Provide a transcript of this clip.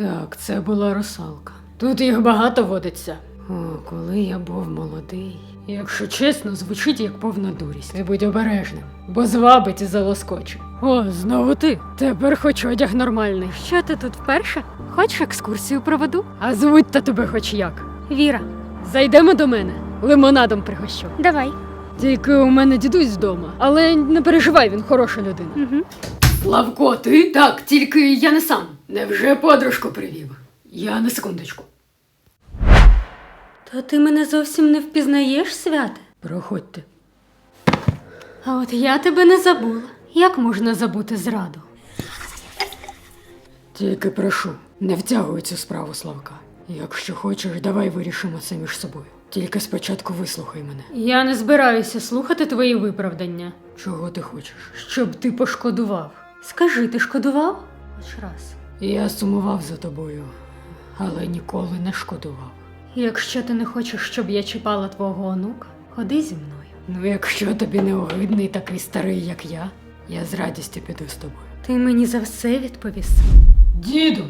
Так, це була русалка. Тут їх багато водиться. О, коли я був молодий. Якщо чесно, звучить як повна дурість. Ти будь обережним, бо звабить і залоскоче. О, знову ти. Тепер хоч одяг нормальний. Що ти тут вперше? Хочеш екскурсію проведу? А звуть та тебе хоч як. Віра, Зайдемо до мене, лимонадом пригощу. давай. Тільки у мене дідусь вдома, але не переживай, він хороша людина. Угу. Славко, ти? Так, тільки я не сам. Невже подружку привів? Я на секундочку. То ти мене зовсім не впізнаєш, святе? Проходьте. А от я тебе не забула. Як можна забути зраду? Тільки прошу, не втягуй цю справу, Славка. Якщо хочеш, давай вирішимо це між собою. Тільки спочатку вислухай мене. Я не збираюся слухати твої виправдання, Чого ти хочеш? щоб ти пошкодував. Скажи, ти шкодував? Хоч раз. Я сумував за тобою, але ніколи не шкодував. Якщо ти не хочеш, щоб я чіпала твого онука, ходи зі мною. Ну, якщо тобі не огидний такий старий, як я, я з радістю піду з тобою. Ти мені за все відповіси. Діду,